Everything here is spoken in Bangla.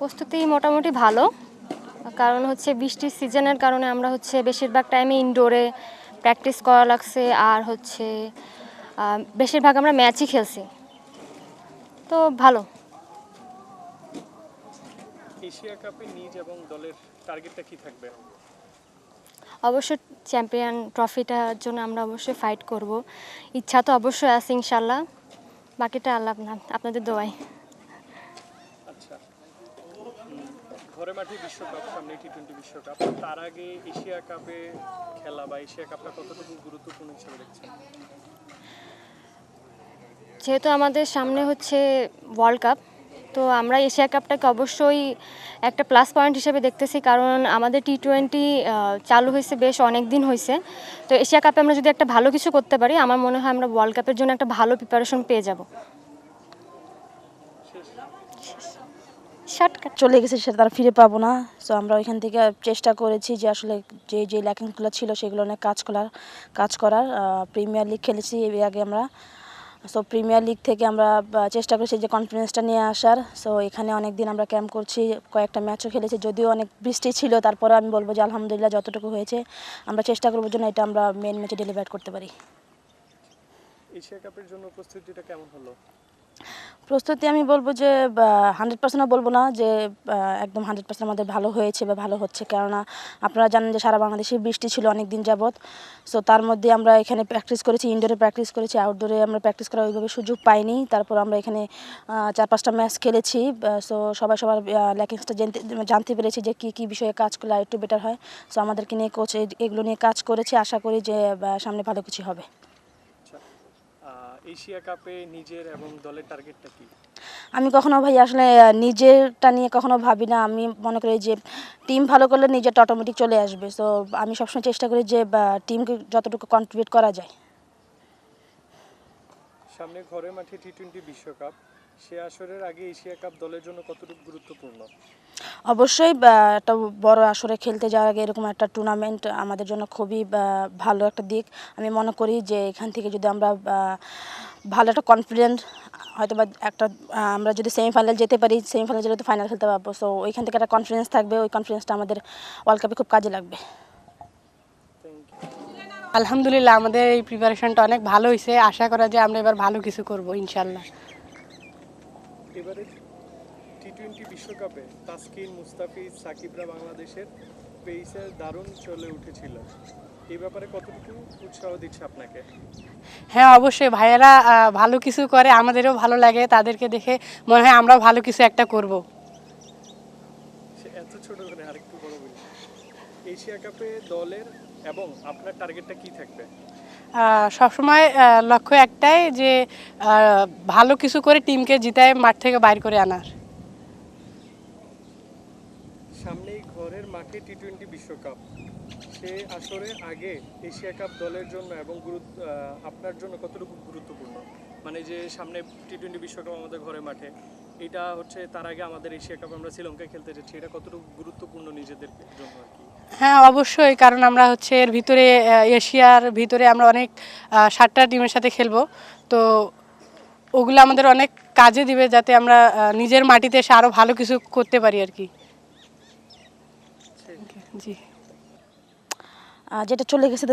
প্রস্তুতি মোটামুটি ভালো। কারণ হচ্ছে বৃষ্টির সিজনের কারণে আমরা হচ্ছে বেশিরভাগ টাইমে ইনডোরে প্র্যাকটিস করা লাগছে। আর হচ্ছে বেশিরভাগ আমরা ম্যাচই খেলছি। তো ভালো। এশিয়া কাপে নিজ এবং দলের টার্গেটটা কি থাকবে? অবশ্য চ্যাম্পিয়ন ট্রফিটার জন্য আমরা অবশ্যই ফাইট করব। ইচ্ছা তো অবশ্যই আছে ইনশাল্লাহ। বাকিটা আল্লাহ আপনা- আপনাদের দোয়াই ঘরে মাঠে বিশ্বকাপ সামনে টি টোয়েন্টি বিশ্বকাপ তার আগে এশিয়া কাপে খেলা বা এশিয়া কাপটা কতটুকু গুরুত্বপূর্ণ হিসেবে দেখছেন? যেহেতু আমাদের সামনে হচ্ছে ওয়ার্ল্ড কাপ তো আমরা এশিয়া কাপটাকে অবশ্যই একটা প্লাস পয়েন্ট হিসেবে দেখতেছি কারণ আমাদের টি টোয়েন্টি চালু হয়েছে বেশ অনেক দিন হয়েছে। তো এশিয়া কাপে আমরা যদি একটা ভালো কিছু করতে পারি আমার মনে হয় আমরা ওয়ার্ল্ড কাপের জন্য একটা ভালো প্রিপারেশন পেয়ে যাব। শর্টকাট চলে গেছে সেটা তারা ফিরে পাবো না। সো আমরা ওইখান থেকে চেষ্টা করেছি যে আসলে যে যে ল্যাকিংসগুলো ছিল সেগুলো নিয়ে কাজ করার কাজ করার। প্রিমিয়ার লিগ খেলেছি এর আগে আমরা। সো প্রিমিয়ার লিগ থেকে আমরা চেষ্টা করেছি যে কনফিডেন্সটা নিয়ে আসার। সো এখানে অনেক দিন আমরা ক্যাম্প করছি কয়েকটা ম্যাচও খেলেছি যদিও অনেক বৃষ্টি ছিল। তারপরে আমি বলব যে আলহামদুলিল্লাহ যতটুকু হয়েছে আমরা চেষ্টা করব যেন এটা আমরা মেন ম্যাচে ডেলিভার করতে পারি। এশিয়া কাপের জন্য প্রস্তুতিটা কেমন হলো? প্রস্তুতি আমি বলব যে হান্ড্রেড পার্সেন্টও বলব না যে একদম হান্ড্রেড পার্সেন্ট আমাদের ভালো হয়েছে বা ভালো হচ্ছে। কেননা আপনারা জানেন যে সারা বাংলাদেশে বৃষ্টি ছিল অনেক দিন যাবৎ। সো তার মধ্যে আমরা এখানে প্র্যাকটিস করেছি ইনডোরে প্র্যাকটিস করেছি আউটডোরে আমরা প্র্যাকটিস করার ওইভাবে সুযোগ পাইনি। তারপর আমরা এখানে চার পাঁচটা ম্যাচ খেলেছি সো সবাই সবার ল্যাকিংসটা জানতে পেরেছি যে কী কী বিষয়ে কাজ করলে একটু বেটার হয়। সো আমাদেরকে নিয়ে কোচ এগুলো নিয়ে কাজ করেছি। আশা করি যে সামনে ভালো কিছু হবে। এশিয়া কাপে নিজের এবং দলের টার্গেটটা কি? আমি কখনো ভাই আসলে নিজেরটা নিয়ে কখনো ভাবি না। আমি মনে করি যে টিম ভালো করলে নিজেরটা অটোমেটিক চলে আসবে। সো আমি সবসময় চেষ্টা করি যে টিমকে যতটুকু কন্ট্রিবিউট করা যায়। সামনে ঘরে মাঠে টি টোয়েন্টি বিশ্বকাপ। সে আসরের আগে এশিয়া কাপ দলের জন্য কতটুকু গুরুত্বপূর্ণ? অবশ্যই একটা বড় আসরে খেলতে যাওয়ার আগে এরকম একটা টুর্নামেন্ট আমাদের জন্য খুবই ভালো একটা দিক। আমি মনে করি যে এখান থেকে যদি আমরা ভালো একটা কনফিডেন্ট হয়তো বা একটা আমরা যদি সেমিফাইনাল যেতে পারি সেমিফাইনাল যেতে ফাইনাল খেলতে পারব সো ওইখান থেকে একটা কনফিডেন্স থাকবে ওই কনফিডেন্সটা আমাদের ওয়ার্ল্ড কাপে খুব কাজে লাগবে। আলহামদুলিল্লাহ আমাদের এই প্রিপারেশনটা অনেক ভালো হয়েছে আশা করা যায় আমরা এবার ভালো কিছু করব ইনশাল্লাহ এবারে টি টোয়েন্টি বিশ্বকাপে তাসকিন মুস্তাফিজ সাকিবরা বাংলাদেশের পেইসে দারুণ চলে উঠেছিল। এই ব্যাপারে কতটুকু উৎসাহ দিচ্ছে আপনাকে? হ্যাঁ অবশ্যই। ভাইয়েরা ভালো কিছু করে আমাদেরও ভালো লাগে তাদেরকে দেখে মনে হয় আমরাও ভালো কিছু একটা করব। এত ছোট করে আরেকটু বড় এশিয়া কাপে দলের এবং আপনার টার্গেটটা কি থাকবে? সবসময় লক্ষ্য একটাই যে ভালো কিছু করে টিমকে জিতায়, মাঠ থেকে বাইর করে আনার। সামনেই ঘরের মাঠে টি টোয়েন্টি বিশ্বকাপ। সে আসরে আগে এশিয়া কাপ দলের জন্য এবং গুরুত্ব আপনার জন্য কতটুকু গুরুত্বপূর্ণ? মানে যে সামনে টি টোয়েন্টি বিশ্বকাপ আমাদের ঘরে মাঠে, এটা হচ্ছে তার আগে আমাদের এশিয়া কাপ আমরা শ্রীলঙ্কায় খেলতে যাচ্ছি, এটা কতটুকু গুরুত্বপূর্ণ নিজেদের জন্য আর কি? হ্যাঁ অবশ্যই কারণ আমরা হচ্ছে এর ভিতরে এশিয়ার ভিতরে আমরা অনেক সাতটা টিমের সাথে খেলব। তো ওগুলো আমাদের অনেক কাজে দিবে যাতে আমরা নিজের মাটিতে এসে আরও ভালো কিছু করতে পারি আর কি। জি। আহ, যেটা চলে গেছে